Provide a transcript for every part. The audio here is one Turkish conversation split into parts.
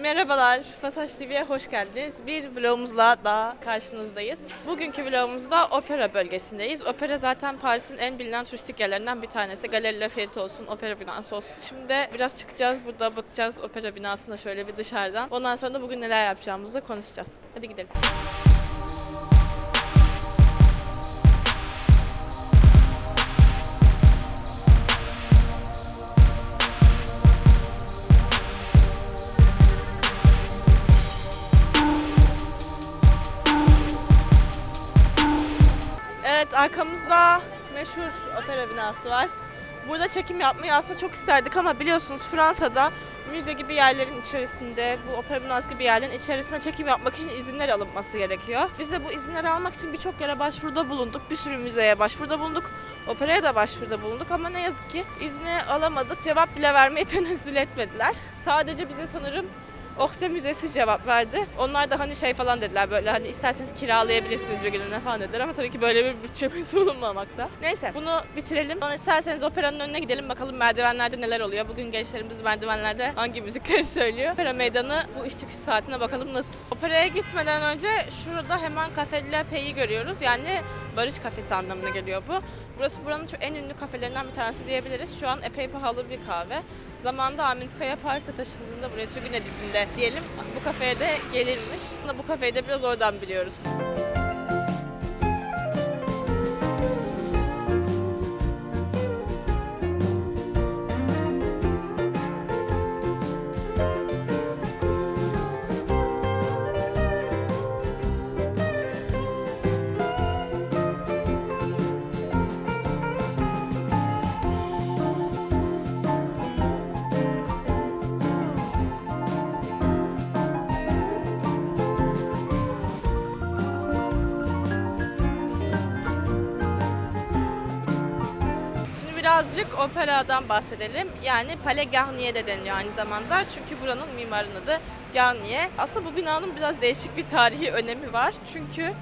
Merhabalar, Pasaj TV'ye hoş geldiniz. Bir vlogumuzla daha karşınızdayız. Bugünkü vlogumuzda opera bölgesindeyiz. Opera zaten Paris'in en bilinen turistik yerlerinden bir tanesi. Galeri Lafayette olsun, opera binası olsun. Şimdi biraz çıkacağız, burada bakacağız opera binasına şöyle bir dışarıdan. Ondan sonra da bugün neler yapacağımızı konuşacağız. Hadi gidelim. Arkamızda meşhur opera binası var. Burada çekim yapmayı aslında çok isterdik ama biliyorsunuz Fransa'da müze gibi yerlerin içerisinde, bu opera binası gibi yerlerin içerisinde çekim yapmak için izinler alınması gerekiyor. Biz de bu izinleri almak için birçok yere başvuruda bulunduk. Bir sürü müzeye başvuruda bulunduk. Operaya da başvuruda bulunduk ama ne yazık ki izni alamadık. Cevap bile vermeye tenezzül etmediler. Sadece bize sanırım Oksya Müzesi cevap verdi. Onlar da hani şey falan dediler böyle hani isterseniz kiralayabilirsiniz bir gününe falan dediler ama tabii ki böyle bir bütçemiz bulunmamakta. Neyse bunu bitirelim. Sonra isterseniz operanın önüne gidelim bakalım merdivenlerde neler oluyor. Bugün gençlerimiz merdivenlerde hangi müzikleri söylüyor. Opera meydanı bu iş çıkış saatine bakalım nasıl. Operaya gitmeden önce şurada hemen Cafe La Pay'i görüyoruz. Yani Barış Kafesi anlamına geliyor bu. Burası buranın çok en ünlü kafelerinden bir tanesi diyebiliriz. Şu an epey pahalı bir kahve. Zamanında Ahmet Kaya Paris'e taşındığında buraya sürgün edildiğinde diyelim bu kafeye de gelirmiş. Bu kafeyi de biraz oradan biliyoruz. Birazcık operadan bahsedelim. Yani Palais Garnier de deniliyor aynı zamanda. Çünkü buranın mimarının adı Garnier. Aslında bu binanın biraz değişik bir tarihi önemi var. Çünkü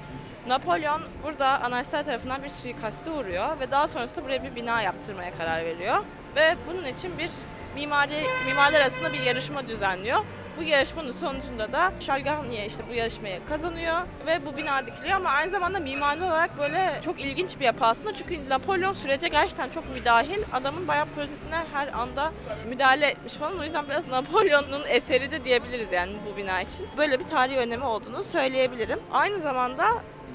Napolyon burada anarşistler tarafından bir suikaste uğruyor ve daha sonrasında buraya bir bina yaptırmaya karar veriyor. Ve bunun için bir mimari mimarlar arasında bir yarışma düzenliyor. Bu yarışmanın sonucunda da Garnier işte bu yarışmayı kazanıyor ve bu bina dikiliyor ama aynı zamanda mimari olarak böyle çok ilginç bir yapı aslında. Çünkü Napolyon sürece gerçekten çok müdahil. Adamın bayağı projesine her anda müdahale etmiş falan. O yüzden biraz Napolyon'un eseri de diyebiliriz yani bu bina için. Böyle bir tarihi önemi olduğunu söyleyebilirim. Aynı zamanda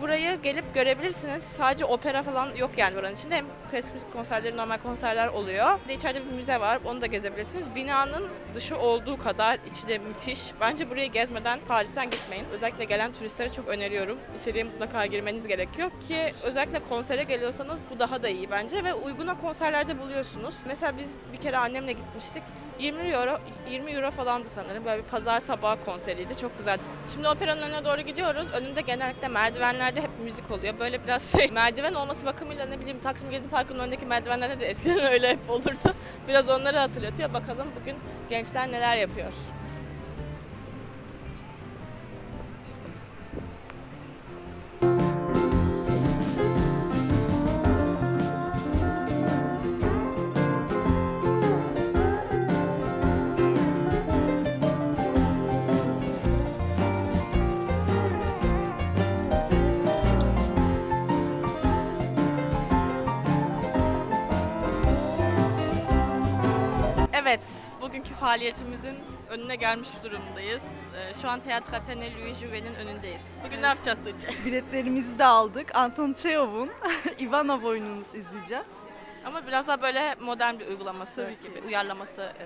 burayı gelip görebilirsiniz. Sadece opera falan yok yani buranın içinde. Hem klasik müzik konserleri, normal konserler oluyor. Bir de içeride bir müze var. Onu da gezebilirsiniz. Binanın dışı olduğu kadar içi de müthiş. Bence burayı gezmeden Paris'ten gitmeyin. Özellikle gelen turistlere çok öneriyorum. İçeriye mutlaka girmeniz gerekiyor ki özellikle konsere geliyorsanız bu daha da iyi bence ve uyguna konserlerde buluyorsunuz. Mesela biz bir kere annemle gitmiştik. 20 euro 20 euro falandı sanırım. Böyle bir pazar sabahı konseriydi. Çok güzel. Şimdi operanın önüne doğru gidiyoruz. Önünde genellikle merdivenlerde hep müzik oluyor. Böyle biraz şey merdiven olması bakımıyla ne bileyim Taksim Gezi Parkı'nın önündeki merdivenlerde de eskiden öyle hep olurdu. Biraz onları hatırlatıyor. Bakalım bugün gençler neler yapıyor. Evet, bugünkü faaliyetimizin önüne gelmiş durumdayız. Ee, Şu an Théâtre Athénée Louis Jouvet'in önündeyiz. Bugün ne yapacağız Tuğçe? Biletlerimizi de aldık. Anton Çeyhov'un Ivanov oyununu izleyeceğiz. Ama biraz daha böyle modern bir uygulaması Tabii ki. gibi, uyarlaması. e,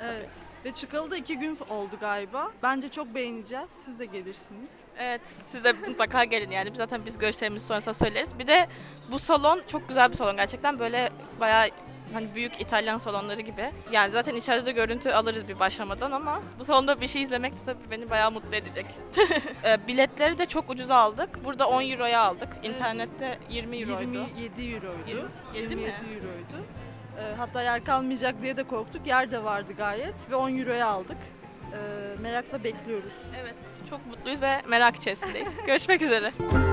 Evet. Ve çıkalı da iki gün oldu galiba. Bence çok beğeneceğiz. Siz de gelirsiniz. Evet, siz de mutlaka gelin yani. Zaten biz görüşlerimizi sonrasında söyleriz. Bir de bu salon çok güzel bir salon gerçekten. Böyle bayağı hani büyük İtalyan salonları gibi. Yani zaten içeride de görüntü alırız bir başlamadan ama bu salonda bir şey izlemek de tabii beni bayağı mutlu edecek. E, Biletleri de çok ucuza aldık. Burada 10 euroya aldık. İnternette 20 euroydu. 27 euroydu. 27 27 mi? euroydu. Ee, hatta yer kalmayacak diye de korktuk. Yer de vardı gayet ve 10 euroya aldık. Ee, merakla bekliyoruz. Evet, çok mutluyuz ve merak içerisindeyiz. Görüşmek üzere.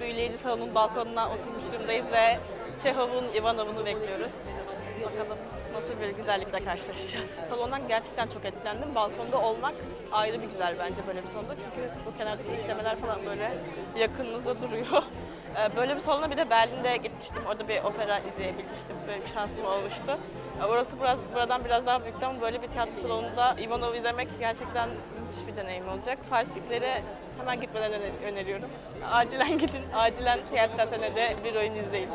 birinci salonun balkonuna oturmuş durumdayız ve Çehov'un Ivanov'unu bekliyoruz. Bakalım nasıl bir güzellikle karşılaşacağız. Salondan gerçekten çok etkilendim. Balkonda olmak ayrı bir güzel bence böyle bir salonda. Çünkü bu kenardaki işlemeler falan böyle yakınınıza duruyor. Ee, Böyle bir salona bir de Berlin'de gitmiştim. Orada bir opera izleyebilmiştim. Böyle bir şansım olmuştu. Ee, Orası biraz, buradan biraz daha büyüktü ama böyle bir tiyatro salonunda Ivanov izlemek gerçekten müthiş bir deneyim olacak. Parisliklere hemen gitmeden öner- öneriyorum. Acilen gidin, acilen tiyatro Atene'de bir oyun izleyin.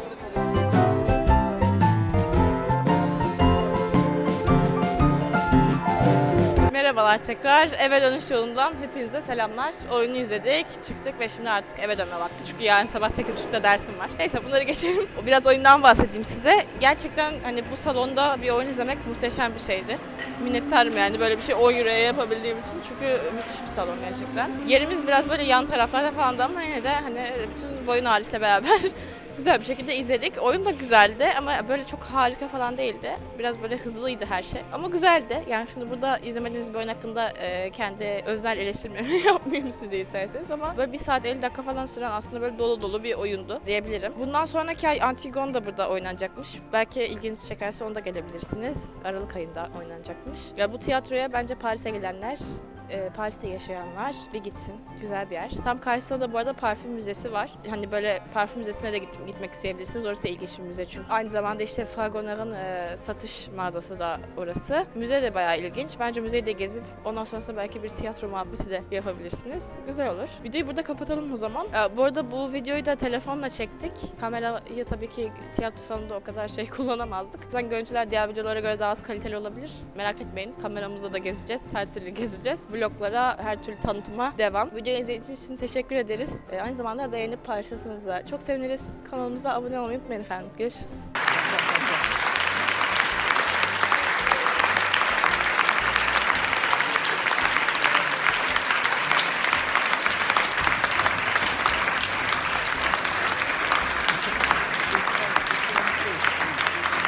Merhabalar tekrar. Eve dönüş yolundan hepinize selamlar. Oyunu izledik, çıktık ve şimdi artık eve dönme vakti. Çünkü yarın sabah 8.30'da dersim var. Neyse bunları geçelim. Biraz oyundan bahsedeyim size. Gerçekten hani bu salonda bir oyun izlemek muhteşem bir şeydi. Minnettarım yani böyle bir şey 10 euroya yapabildiğim için. Çünkü müthiş bir salon gerçekten. Yerimiz biraz böyle yan taraflarda falan da ama yine de hani bütün boyun ağrısıyla beraber güzel bir şekilde izledik. Oyun da güzeldi ama böyle çok harika falan değildi. Biraz böyle hızlıydı her şey. Ama güzeldi. Yani şimdi burada izlemediğiniz bir oyun hakkında e, kendi öznel eleştirmemi yapmayayım size isterseniz ama böyle bir saat 50 dakika falan süren aslında böyle dolu dolu bir oyundu diyebilirim. Bundan sonraki ay Antigone da burada oynanacakmış. Belki ilginizi çekerse onda gelebilirsiniz. Aralık ayında oynanacakmış. Ya bu tiyatroya bence Paris'e gelenler e, Paris'te yaşayanlar bir gitsin. Güzel bir yer. Tam karşısında da bu arada parfüm müzesi var. Hani böyle parfüm müzesine de git- gitmek isteyebilirsiniz. Orası da ilginç bir müze çünkü. Aynı zamanda işte Fragonard'ın e, satış mağazası da orası. Müze de bayağı ilginç. Bence müzeyi de gezip ondan sonrasında belki bir tiyatro muhabbeti de yapabilirsiniz. Güzel olur. Videoyu burada kapatalım o zaman. E, bu arada bu videoyu da telefonla çektik. Kamerayı tabii ki tiyatro salonunda o kadar şey kullanamazdık. Zaten görüntüler diğer videolara göre daha az kaliteli olabilir. Merak etmeyin. Kameramızla da gezeceğiz. Her türlü gezeceğiz. Vloglara, her türlü tanıtıma devam. Videoyu izlediğiniz için teşekkür ederiz. E, aynı zamanda beğenip paylaşırsanız da çok seviniriz. Kanalımıza abone olmayı unutmayın efendim. Görüşürüz.